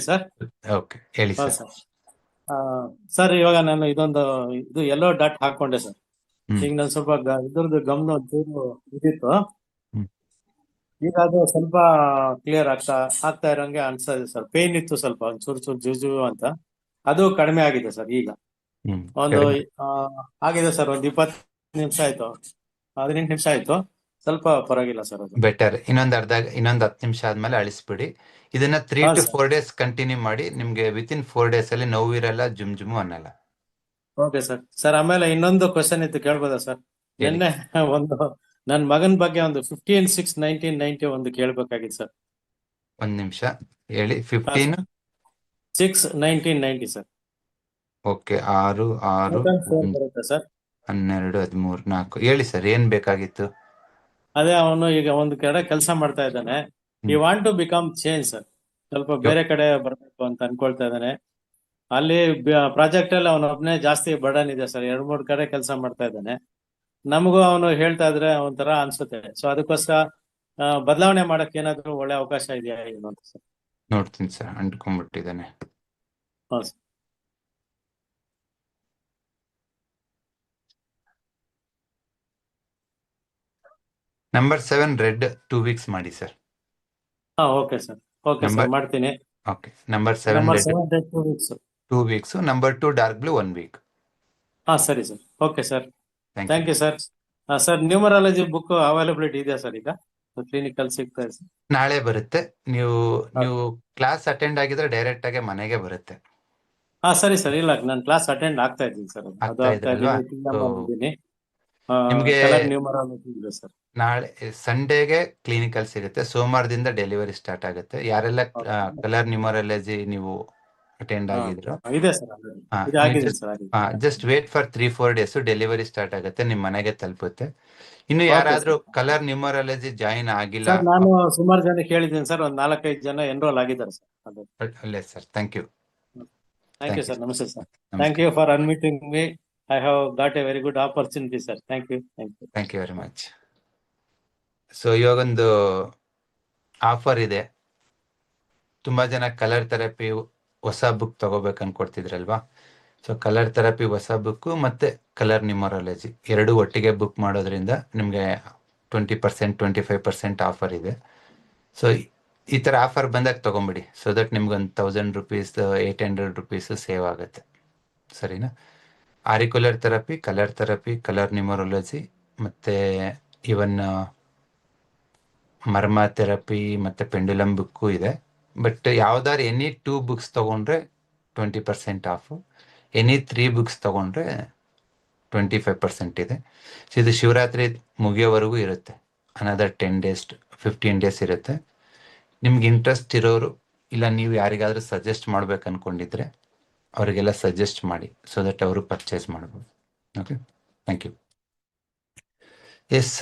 Sir? Okay ಹೇಳಿ ಹಾ sir. Sir. Sir ಇವಾಗ ನಾನು ಇದೊಂದು ಇದು ಎಲ್ಲೋ ಡಾಟ್ ಹಾಕೊಂಡೆ ಸರ್. ಹ್ಮ್. ಈಗ ನಾನು ಸ್ವಲ್ಪ ಗ- ಇದ್ರದ್ದು ಗಮನ ಒಂಚೂರು ಇದಿತ್ತು. ಹ್ಮ್. ಈಗ ಅದು ಸ್ವಲ್ಪ ಕ್ಲಿಯರ್ ಆಗ್ತಾ ಆಗ್ತಾ ಇರೋಂಗೆ ಅನ್ಸ್ತಾ ಇದೆ ಸರ್ ಪೇನ್ ಇತ್ತು ಸ್ವಲ್ಪ ಒಂಚೂರು ಚೂರು ಜುಜು ಅಂತ. ಅದು ಕಡಿಮೆ ಆಗಿದೆ ಸರ್ ಈಗ. ಹ್ಮ್ ಒಂದು ಕಡಿಮೆ. ಆ, ಆಗಿದೆ ಸರ್ ಒಂದು ಇಪ್ಪತ್ತು ನಿಮಿಷ ಆಯ್ತು. ಹದಿನೆಂಟು ನಿಮಿಷ ಆಯ್ತು. ಸ್ವಲ್ಪ ಪರವಾಗಿಲ್ಲ ಸರ್ ಅದು. ಬೆಟರ್ ಇನ್ನೊಂದ್ ಅರ್ಧ ಇನ್ನೊಂದ್ ಹತ್ತು ನಿಮಿಷ ಆದ್ಮೇಲೆ ಅಳಿಸ್ಬಿಡಿ. ಇದನ್ನ ತ್ರೀ ಹಾ ಟು ಫೋರ್ ಡೇಸ್ ಕಂಟಿನ್ಯೂ ಮಾಡಿ ನಿಮ್ಗೆ ವಿತ್ ಇನ್ ಫೋರ್ ಡೇಸ್ ಅಲ್ಲಿ ನೋವು ಇರಲ್ಲ ಜುಮ್ ಜುಮು ಅನ್ನಲ್ಲ. ಓಕೆ ಸರ್ ಸರ್ ಆಮೇಲೆ ಇನ್ನೊಂದು ಕ್ವಶನ್ ಇತ್ತು ಕೇಳ್ಬೋದಾ ಸರ್ ಹೇಳಿ. ನಿನ್ನೆ ಒಂದು ನನ್ನ ಮಗನ ಬಗ್ಗೆ ಒಂದು ಫಿಫ್ಟೀನ್ ಸಿಕ್ಸ್ ನೈನ್ಟೀನ್ ನೈನ್ಟಿ ಒಂದು ಕೇಳ್ಬೇಕಾಗಿತ್ತು ಸರ್ ಒಂದ್ ನಿಮಿಷ. ಹೇಳಿ. Fifteen six nineteen ninety sir okay ಆರು ಆರು ಬರುತ್ತೆ ಸರ್ ಹನ್ನೆರಡು ಹದಿಮೂರು ನಾಲ್ಕು. ಹೇಳಿ ಸರ್ ಏನ್ ಬೇಕಾಗಿತ್ತು? ಅದೇ ಅವನು ಈಗ ಒಂದು ಕಡೆ ಕೆಲಸ ಮಾಡ್ತಾ ಇದ್ದಾನೆ. You want to become change sir ಸ್ವಲ್ಪ ಬೇರೆ ಕಡೆ ಬರಬೇಕು ಅಂತ ಅನ್ಕೊಳ್ತಾ ಇದ್ದಾನೆ. ಅಲ್ಲಿ ಪ್ರಾಜೆಕ್ಟ್ ಅಲ್ಲಿ ಅವನೊಬ್ನೇ ಜಾಸ್ತಿ ಬರ್ಡನ್ ಇದೆ ಸರ್ ಎರಡ್ ಮೂರ್ ಕಡೆ ಕೆಲಸ ಮಾಡ್ತಾ ಇದ್ದಾನೆ. ನಮಗೂ ಅವನು ಹೇಳ್ತಾ ಇದ್ರೆ ಒಂಥರ ಅನ್ಸುತ್ತೆ. ಸೊ ಅದಕ್ಕೋಸ್ಕರ ಬದಲಾವಣೆ ಮಾಡಕ್ ಏನಾದ್ರು ಒಳ್ಳೆ ಅವಕಾಶ ಇದೆಯಾ ಏನು ಅಂತ ಸರ್ ನೋಡ್ತೀನಿ ಸರ್ ಅಂಟ್ಕೊಂಡ್ಬಿಟ್ಟಿದ್ದಾನೆ. ಹಾ sir number seven red two weeks ಮಾಡಿ ಸರ್ ಹಾ okay sir okay Number- sir ಮಾಡ್ತೀನಿ okay number seven number red seven two weeks two weeks number two dark blue one week ಹಾ ಸರಿ sir okay sir thank thank you you sir sir numerology book availability ಇದೆಯಾ sir ಈಗ? Clinical ಸಿಗ್ತಾ ಇದೆ sir ನಾಳೆ ಬರುತ್ತೆ. ನೀವು ನೀವು ಕ್ಲಾಸ್ ಅಟೆಂಡ್ ಆಗಿದ್ರೆ ಡೈರೆಕ್ಟ್ ಆಗಿ ಮನೆಗೆ ಬರುತ್ತೆ. ಹಾ ಸರಿ ಸರ್ ಇಲ್ಲ ನಾನು ಕ್ಲಾಸ್ ಅಟೆಂಡ್ ಆಗ್ತಾ ಇದ್ದೀನಿ ಸರ್ ಅದು ಆಗ್ತಾ ಆಗ್ತಾ ಇದ್ರಲ್ವಾ? ಇದ್ದೀನಿ So, ನಿಮ್ಗೆ- ನ್ಯೂಮರಾಲಜಿ ಇದೆ ಸರ್ ನಾಳೆ ಸಂಡೇಗೆ ಕ್ಲಿನಿಕಲ್ ಸಿಗುತ್ತೆ ಸೋಮವಾರದಿಂದ ಡೆಲಿವರಿ ಸ್ಟಾರ್ಟ್ ಆಗುತ್ತೆ. ಯಾರೆಲ್ಲ ಕಲರ್ ನ್ಯೂಮರಾಲಜಿ ನೀವು ಅಟೆಂಡ್ ಆಗಿದ್ರು. Just wait for three four days delivery start ಆಗುತ್ತೆ. ನಿಮ್ ಮನೆಗೆ ತಲುಪುತ್ತೆ. ಇನ್ನು ಯಾರಾದ್ರೂ ಕಲರ್ ನ್ಯೂಮರಾಲಜಿ ಜಾಯಿನ್ ಆಗಿಲ್ಲ. ನಾನು ಸುಮಾರು ಜನ ಕೇಳಿದ್ದೀನಿ ಸರ್. ಒಂದ್ ನಾಲ್ಕೈದು ಜನ ಎನ್ರೋಲ್ ಆಗಿದ್ದಾರೆ ಸರ್. ಒಳ್ಳೆ sir. Thank you thank you sir ನಮಸ್ತೆ sir thank you for unmeeting me I have got a very good opportunity sir thank you thank you very much so ಇವಾಗೊಂದು offer ಇದೆ. ತುಂಬ ಜನ colour therapy ಹೊಸ book ತಗೋಬೇಕು ಅನ್ಕೊಡ್ತಿದ್ರಲ್ವಾ so colour therapy ಹೊಸ book ಮತ್ತು colour numerology ಎರಡು ಒಟ್ಟಿಗೆ ಬುಕ್ ಮಾಡೋದ್ರಿಂದ ನಿಮಗೆ twenty percent twenty five percent offer ಇದೆ. ಸೊ ಈ ಥರ ಆಫರ್ ಬಂದಾಗ ತಗೊಂಬಿಡಿ. ಸೊ ದಟ್ ನಿಮ್ಗೊಂದು thousand rupees eight hundred rupees save ಆಗುತ್ತೆ. ಸರಿನಾ? Auricular therapy colour therapy colour numerology ಮತ್ತು ಇವನ್ ಮರ್ಮ ಥೆರಪಿ ಮತ್ತೆ ಪೆಂಡುಲಮ್ ಬುಕ್ಕು ಇದೆ. ಬಟ್ ಯಾವ್ದಾದ್ರು ಎನಿ ಟೂ ಬುಕ್ಸ್ ತಗೊಂಡ್ರೆ twenty percent off any three books ತಗೊಂಡ್ರೆ ಟ್ವೆಂಟಿ ಫೈವ್ ಪರ್ಸೆಂಟ್ ಇದೆ. ಸೊ ಇದು ಶಿವರಾತ್ರಿ ಮುಗಿಯೋವರೆಗೂ ಇರುತ್ತೆ. Another ten days fifteen days ಇರುತ್ತೆ. ನಿಮ್ಗೆ ಇಂಟ್ರೆಸ್ಟ್ ಇರೋರು, ಇಲ್ಲ ನೀವು ಯಾರಿಗಾದ್ರೂ ಸಜೆಸ್ಟ್ ಮಾಡ್ಬೇಕು ಅನ್ಕೊಂಡಿದ್ರೆ ಅವರಿಗೆಲ್ಲ ಸಜೆಸ್ಟ್ ಮಾಡಿ ಸೊ ದಟ್ ಅವರು ಪರ್ಚೇಸ್ ಮಾಡ್ಬೋದು. Okay thank you yes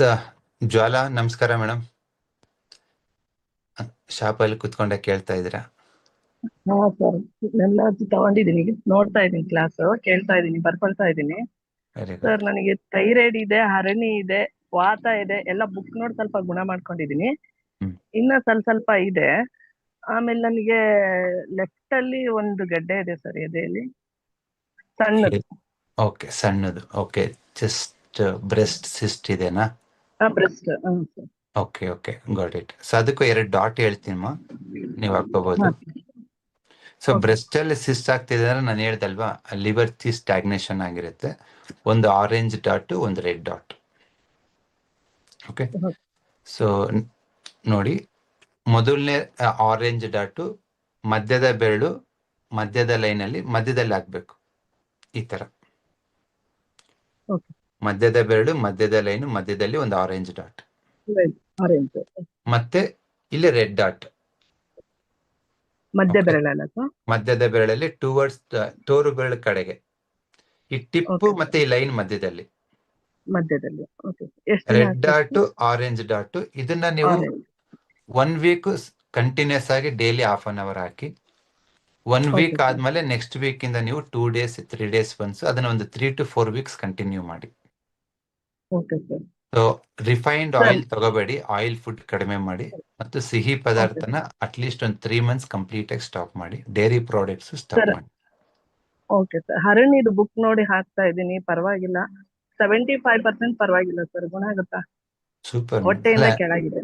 Jwala ನಮಸ್ಕಾರ ಮೇಡಮ್ ಶಾಪಲ್ಲಿ ಕುತ್ಕೊಂಡೆ ಕೇಳ್ತಾ ಇದ್ದೀರಾ? ಹಾ ಸರ್. ಎಲ್ಲ ತಗೊಂಡಿದ್ದೀನಿ. ನೋಡ್ತಾ ಇದ್ದೀನಿ ಕ್ಲಾಸ್ ಕೇಳ್ತಾ ಇದ್ದೀನಿ ಬರ್ಕೊಳ್ತಾ ಇದ್ದೀನಿ. ಸರ್ ನನಗೆ ಥೈರಾಯ್ಡ್ ಇದೆ ಹರಣಿ ಇದೆ ವಾತ ಇದೆ ಎಲ್ಲ ಬುಕ್ ನೋಡಿ ಸ್ವಲ್ಪ ಗುಣ ಮಾಡ್ಕೊಂಡಿದ್ದೀನಿ. ಇನ್ನ ಸ್ವಲ್ಪ ಸ್ವಲ್ಪ ಇದೆ. ಆಮೇಲೆ ನನಗೆ ಲೆಫ್ಟ್ ಅಲ್ಲಿ ಒಂದು ಗಡ್ಡೆ ಇದೆ ಸರ್ ಎದೆಯಲ್ಲಿ. ಸಣ್ಣದು. ಓಕೆ ಸಣ್ಣದು. ಓಕೆ ಜಸ್ಟ್ ಬ್ರೆಸ್ಟ್ ಸಿಸ್ಟ್ ಇದೆನಾ? Breast okay okay got it so ಅದಕ್ಕೂ ಎರಡು ಡಾಟ್ ಹೇಳ್ತೀನಮ್ಮ ನೀವು ಹಾಕೋಬಹುದು ಸೊ. ಬ್ರೆಸ್ಟ್ ಅಲ್ಲಿ ಸಿಸ್ಟ್ ಆಗ್ತಿದೆ ಅಂದ್ರೆ ನಾನು ಹೇಳ್ದಲ್ವಾ ಲಿವರ್ ತಿ ಸ್ಟಾಗ್ನೇಷನ್ ಆಗಿರುತ್ತೆ. ಒಂದು ಆರೆಂಜ್ ಡಾಟ್ ಒಂದು ರೆಡ್ ಡಾಟ್ ಓಕೆ. ಸೊ ನೋಡಿ ಮೊದಲನೇ ಆರೆಂಜ್ ಡಾಟು ಮಧ್ಯದ ಬೆರಳು ಮಧ್ಯದ ಲೈನಲ್ಲಿ ಮಧ್ಯದಲ್ಲಿ ಹಾಕ್ಬೇಕು. ಈ ತರ. ಮಧ್ಯದ ಬೆರಳು ಮಧ್ಯದ ಲೈನ್ ಮಧ್ಯದಲ್ಲಿ ಒಂದು ಆರೆಂಜ್ ಡಾಟ್ ಮತ್ತೆ ಇಲ್ಲಿ ರೆಡ್ ಡಾಟ್ ಮಧ್ಯ. ಬೆರಳಲ್ಲ ಮಧ್ಯದ ಬೆರಳಲ್ಲಿ ಟುವರ್ಡ್ಸ್ ತೋರು ಬೆರಳು ಕಡೆಗೆ. ಈ ಟಿಪ್ ಮತ್ತೆ ಈ ಲೈನ್ ಮಧ್ಯದಲ್ಲಿ. ಮಧ್ಯದಲ್ಲಿ. ರೆಡ್ ಡಾಟ್ ಆರೆಂಜ್ ಡಾಟ್ ಇದನ್ನ ನೀವು ಒನ್ ವೀಕ್ ಕಂಟಿನ್ಯೂಸ್ ಆಗಿ ಡೈಲಿ ಹಾಫ್ ಅನ್ ಅವರ್ ಹಾಕಿ ಒನ್ ವೀಕ್ ಆದ್ಮೇಲೆ ನೆಕ್ಸ್ಟ್ ವೀಕ್ ಇಂದ ನೀವು two days three days once ಅದನ್ನ ಒಂದು three to four weeks continue ಮಾಡಿ. Okay sir so refined oil ತಗೋಬೇಡಿ oil food ಕಡಿಮೆ ಮಾಡಿ ಮತ್ತು ಸಿಹಿ ಪದಾರ್ಥನ ಅಟ್ಲೀಸ್ಟ್ ಒಂದು ತ್ರೀ ಮಂತ್ಸ್ ಕಂಪ್ಲೀಟ್ ಆಗಿ ಸ್ಟಾಪ್ ಮಾಡಿ ಡೈರಿ ಪ್ರಾಡಕ್ಟ್ಸ್ ಸ್ಟಾಪ್ ಮಾಡಿ. ಓಕೆ ಸರ್ ಹರಣಿದು ಬುಕ್ ನೋಡಿ ಹಾಕ್ತಾ ಇದ್ದೀನಿ ಪರವಾಗಿಲ್ಲ. ಸೆವೆಂಟಿ ಫೈವ್ ಪರ್ಸೆಂಟ್ ಪರವಾಗಿಲ್ಲ ಸರ್ ಗುಣ ಆಗುತ್ತಾ? ಸೂಪರ್ ಹೊಟ್ಟೆಯಿಂದ ಕೆಳಗಿದೆ.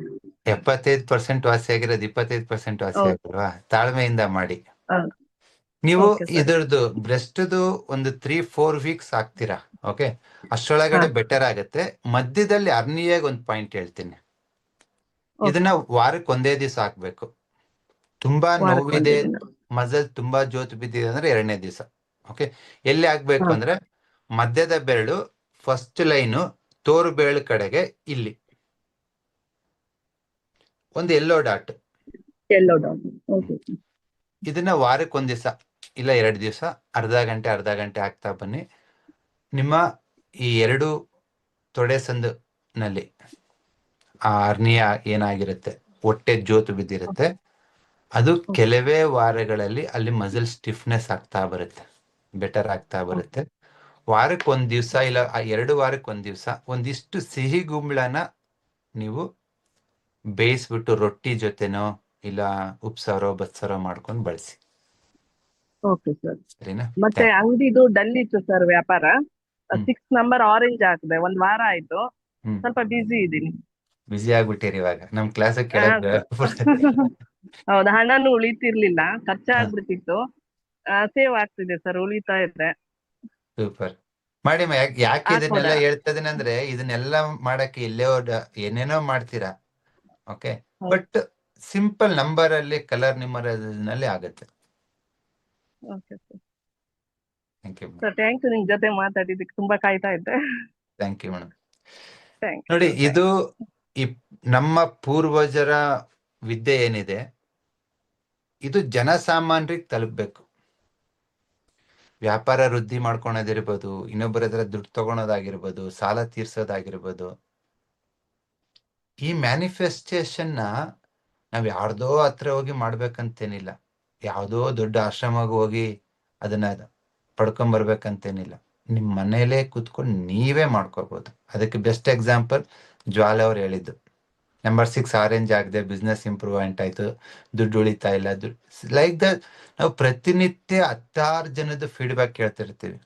ಎಪ್ಪತ್ತೈದು ಪರ್ಸೆಂಟ್ ವಾಸಿ ಆಗಿರೋದು ಇಪ್ಪತ್ತೈದು ಪರ್ಸೆಂಟ್ ವಾಸಿ ಆಗಿರೋ ಆಗಿಲ್ವಾ ತಾಳ್ಮೆಯಿಂದ ಮಾಡಿ. ನೀವು ಇದರದ್ದು ಬ್ರೆಸ್ಟ್ದು ಒಂದು ತ್ರೀ ಫೋರ್ ವೀಕ್ಸ್ ಆಗ್ತೀರಾ? ಓಕೆ ಅಷ್ಟೊಳಗಡೆ ಬೆಟರ್ ಆಗುತ್ತೆ. ಮಧ್ಯದಲ್ಲಿ ಅರ್ನಿಯಾಗ ಒಂದು ಪಾಯಿಂಟ್ ಹೇಳ್ತೀನಿ. ಇದನ್ನ ವಾರಕ್ಕೆ ಒಂದೇ ದಿವಸ ಹಾಕ್ಬೇಕು. ತುಂಬಾ ನೋವಿದೆ ಮಜಲ್ ತುಂಬಾ ಜೋತು ಬಿದ್ದಿದೆ ಅಂದ್ರೆ ಎರಡನೇ ದಿವಸ. ಓಕೆ ಎಲ್ಲಿ ಆಗ್ಬೇಕು ಅಂದ್ರೆ ಮಧ್ಯದ ಬೆರಳು ಫಸ್ಟ್ ಲೈನು ತೋರು ಬೆರಳು ಕಡೆಗೆ ಇಲ್ಲಿ. ಒಂದು ಎಲ್ಲೋ ಡಾಟ್ ಇದನ್ನ ವಾರಕ್ಕೆ ಒಂದ್ ದಿವಸ. ಇಲ್ಲ ಎರಡು ದಿವಸ ಅರ್ಧ ಗಂಟೆ ಅರ್ಧ ಗಂಟೆ ಆಗ್ತಾ ಬನ್ನಿ. ನಿಮ್ಮ ಈ ಎರಡು ತೊಡೆ ಸಂದಿನಲ್ಲಿ ಆ ಅರ್ನಿಯ ಏನಾಗಿರುತ್ತೆ? ಹೊಟ್ಟೆ ಜೋತು ಬಿದ್ದಿರುತ್ತೆ. ಅದು ಕೆಲವೇ ವಾರಗಳಲ್ಲಿ ಅಲ್ಲಿ ಮಸಲ್ ಸ್ಟಿಫ್ನೆಸ್ ಆಗ್ತಾ ಬರುತ್ತೆ. ಬೆಟರ್ ಆಗ್ತಾ ಬರುತ್ತೆ. ವಾರಕ್ಕೆ ಒಂದ್ ದಿವಸ ಇಲ್ಲ ಆ ಎರಡು ವಾರಕ್ಕೆ ಒಂದ್ ದಿವಸ ಒಂದಿಷ್ಟು ಸಿಹಿ ಗುಂಬಳನ ನೀವು ಬೇಯಿಸ್ಬಿಟ್ಟು ರೊಟ್ಟಿ ಜೊತೆನೋ ಇಲ್ಲ ಉಪ್ಸಾರೋ ಬಸ್ಸಾರೋ ಮಾಡ್ಕೊಂಡು ಬಳಸಿ. ಓಕೆ ಸರ್ ಸರಿನಾ? ಮತ್ತೆ ಅಂಗಡಿದು ಡಲ್ ಇತ್ತು ಸರ್ ವ್ಯಾಪಾರ. ಸಿಕ್ಸ್ ನಂಬರ್ ಆರೆಂಜ್ ಹಾಕಿದೆ ಒಂದ್ ವಾರ ಆಯ್ತು. ಸ್ವಲ್ಪ ಬಿಸಿ ಇದ್ದೀನಿ. ಬಿಸಿ ಆಗ್ಬಿಟ್ಟಿರಿ ಇವಾಗ. ನಮ್ ಕ್ಲಾಸ್ ಹೌದು ಹಣನು ಉಳಿತಿರ್ಲಿಲ್ಲ. ಖರ್ಚಾಗ್ಬಿಡ್ತಿತ್ತು ಸೇವ್ ಆಗ್ತಿದೆ ಸರ್ ಉಳಿತಾ ಇದೆ. ಸೂಪರ್ ಮಾಡಿ ಯಾಕ್- ಇದನ್ನೆಲ್ಲ ಹಾಕ್ಬೋದಾ? ಹೇಳ್ತಾ ಇದೀನಿ ಅಂದ್ರೆ ಇದನ್ನೆಲ್ಲ ಮಾಡಕ್ಕೆ ಇಲ್ಲೇ ಏನೇನೋ ಮಾಡ್ತೀರಾ. ಓಕೆ ಬಟ್ ಸಿಂಪಲ್ ನಂಬರ್ ಅಲ್ಲಿ ಕಲರ್ ನಿಮ್ಮ ಆಗುತ್ತೆ. Okay sir thank you sir thank you ನಿಮ್ ಜೊತೆ ಮಾತಾಡಿದ್ದಕ್ಕೆ ತುಂಬಾ ಕಾಯ್ತಾ ಇದ್ದೆ. ಥ್ಯಾಂಕ್ ಯು ಮೇಡಮ್ ನೋಡಿ ಇದು ಈ ನಮ್ಮ ಪೂರ್ವಜರ ವಿದ್ಯೆ ಏನಿದೆ? ಇದು ಜನಸಾಮಾನ್ಯರಿಗೆ ತಲುಪಬೇಕು. ವ್ಯಾಪಾರ ವೃದ್ಧಿ ಮಾಡ್ಕೊಳೋದಿರ್ಬೋದು ಇನ್ನೊಬ್ಬರ ಹತ್ರ ದುಡ್ಡು ತಗೊಳೋದಾಗಿರ್ಬೋದು ಸಾಲ ತೀರ್ಸೋದಾಗಿರ್ಬೋದು. ಈ ಮ್ಯಾನಿಫೆಸ್ಟೇಷನ್ನ ನಾವ್ ಯಾರ್ದೋ ಹತ್ರ ಹೋಗಿ ಮಾಡ್ಬೇಕಂತೇನಿಲ್ಲ. ಯಾವ್ದೋ ದೊಡ್ಡ ಆಶ್ರಮಕ್ಕೆ ಹೋಗಿ ಅದನ್ನ ಪಡ್ಕೊಂಡ್ ಬರ್ಬೇಕಂತೇನಿಲ್ಲ. ನಿಮ್ ಮನೇಲೇ ಕುತ್ಕೊಂಡು ನೀವೇ ಮಾಡ್ಕೋಬಹುದು ಅದಕ್ಕೆ ಬೆಸ್ಟ್ ಎಕ್ಸಾಂಪಲ್ ಜ್ವಾಲ ಅವ್ರು ಹೇಳಿದ್ದು. ನಂಬರ್ ಸಿಕ್ಸ್ ಆರೆಂಜ್ ಆಗಿದೆ ಬಿಸ್ನೆಸ್ ಇಂಪ್ರೂವ್ಮೆಂಟ್ ಆಯ್ತು. ದುಡ್ಡು ಉಳಿತಾ ಇಲ್ಲ. ಲೈಕ್ ದ ನಾವು ಪ್ರತಿನಿತ್ಯ ಹತ್ತಾರು ಜನದ ಫೀಡ್ಬ್ಯಾಕ್ ಕೇಳ್ತಿರ್ತೀವಿ.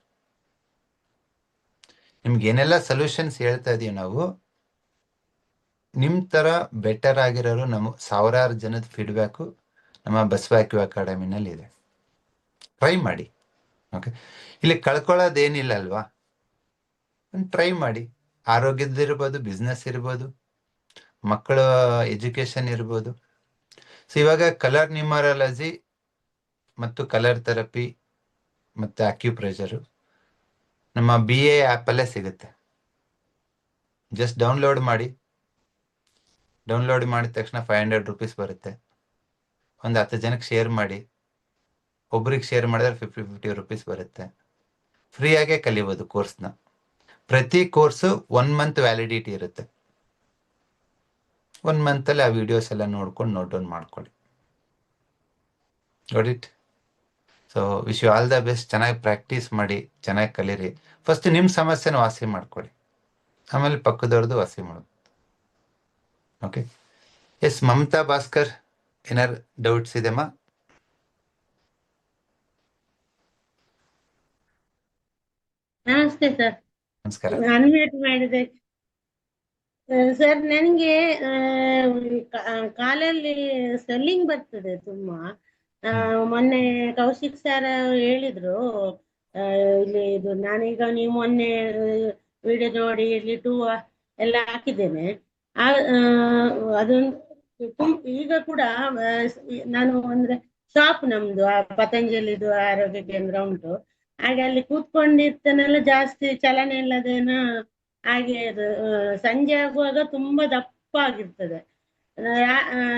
ನಿಮ್ಗೆ ಏನೆಲ್ಲ ಸೊಲ್ಯೂಷನ್ಸ್ ಹೇಳ್ತಾ ಇದೀವಿ ನಾವು, ನಿಮ್ ತರ ಬೆಟರ್ ಆಗಿರೋರು ನಮ್ಮ ಸಾವಿರಾರು ಜನದ ಫೀಡ್ಬ್ಯಾಕು ನಮ್ಮ ಬಸವಾಕ್ಯು ಅಕಾಡೆಮಿನಲ್ಲಿ ಇದೆ ಟ್ರೈ ಮಾಡಿ. ಓಕೆ ಇಲ್ಲಿ ಕಳ್ಕೊಳ್ಳೋದೇನಿಲ್ಲ ಅಲ್ವಾ ಟ್ರೈ ಮಾಡಿ. ಆರೋಗ್ಯದಿರ್ಬೋದು ಬಿಸ್ನೆಸ್ ಇರ್ಬೋದು, ಮಕ್ಕಳ ಎಜುಕೇಶನ್ ಇರ್ಬೋದು. ಸೊ ಇವಾಗ ಕಲರ್ ನ್ಯೂಮರಾಲಜಿ ಮತ್ತು ಕಲರ್ ಥೆರಪಿ ಮತ್ತು ಅಕ್ಯುಪ್ರೆಷರು ನಮ್ಮ ಬಿ ಎ ಆ್ಯಪಲ್ಲೇ ಸಿಗುತ್ತೆ. ಜಸ್ಟ್ ಡೌನ್ಲೋಡ್ ಮಾಡಿ. ಡೌನ್ಲೋಡ್ ಮಾಡಿದ ತಕ್ಷಣ ಫೈವ್ ಹಂಡ್ರೆಡ್ ರುಪೀಸ್ ಬರುತ್ತೆ. ಒಂದು ಹತ್ತು ಜನಕ್ಕೆ ಶೇರ್ ಮಾಡಿ, ಒಬ್ರಿಗೆ ಶೇರ್ ಮಾಡಿದ್ರೆ ಫಿಫ್ಟಿ ಫಿಫ್ಟಿ ರುಪೀಸ್ ಬರುತ್ತೆ. ಫ್ರೀಯಾಗೆ ಕಲಿಬೋದು ಕೋರ್ಸ್ನ ಪ್ರತಿ ಕೋರ್ಸು ಒನ್ ಮಂತ್ ವ್ಯಾಲಿಡಿಟಿ ಇರುತ್ತೆ. ಒನ್ ಮಂತಲ್ಲಿ ಆ ವಿಡಿಯೋಸ್ ಎಲ್ಲ ನೋಡ್ಕೊಂಡು ನೋಟ್ ಡೌನ್ ಮಾಡ್ಕೊಳ್ಳಿ. It so wish you all the best ಚೆನ್ನಾಗಿ ಪ್ರಾಕ್ಟೀಸ್ ಮಾಡಿ, ಚೆನ್ನಾಗಿ ಕಲೀರಿ. ಫಸ್ಟ್ ನಿಮ್ಮ ಸಮಸ್ಯೆನ ವಾಸಿ ಮಾಡ್ಕೊಳ್ಳಿ. ಆಮೇಲೆ ಪಕ್ಕದವ್ರದ್ದು ವಾಸಿ ಮಾಡೋದು. Okay yes Mamata Bhaskar. ಏನಾರು ಡೌಟ್ಸ್ ಇದೆಮ್ಮ ನಮಸ್ತೆ ಸರ್. ನಮಸ್ಕಾರ. ಅನ್ಮ್ಯೂಟ್ ಮಾಡಿದೆ. ಸರ್ ನನಗೆ ಕಾಲಲ್ಲಿ ಸ್ವೆಲ್ಲಿಂಗ್ ಬರ್ತದೆ ತುಂಬಾ. ಮೊನ್ನೆ ಕೌಶಿಕ್ ಸರ್ ಹೇಳಿದ್ರು ಇಲ್ಲಿ ಇದು ನಾನೀಗ ನೀವು ಮೊನ್ನೆ ವಿಡಿಯೋ ನೋಡಿ ಇಲ್ಲಿ ಟೂ ಎಲ್ಲ ಹಾಕಿದ್ದೇನೆ. ಅದೊಂದು ಈಗ ಕೂಡ ನಾನು ಅಂದ್ರೆ ಶಾಪ್ ನಮ್ದು, ಆ, ಪತಂಜಲಿದು ಆರೋಗ್ಯ ಕೇಂದ್ರ ಉಂಟು. ಹಾಗೆ ಅಲ್ಲಿ ಕೂತ್ಕೊಂಡಿರ್ತೇನೆಲ್ಲ ಜಾಸ್ತಿ ಚಲನೆ ಇಲ್ಲದೇನ ಹಾಗೆ ಅದು ಸಂಜೆ ಆಗುವಾಗ ತುಂಬಾ ದಪ್ಪ ಆಗಿರ್ತದೆ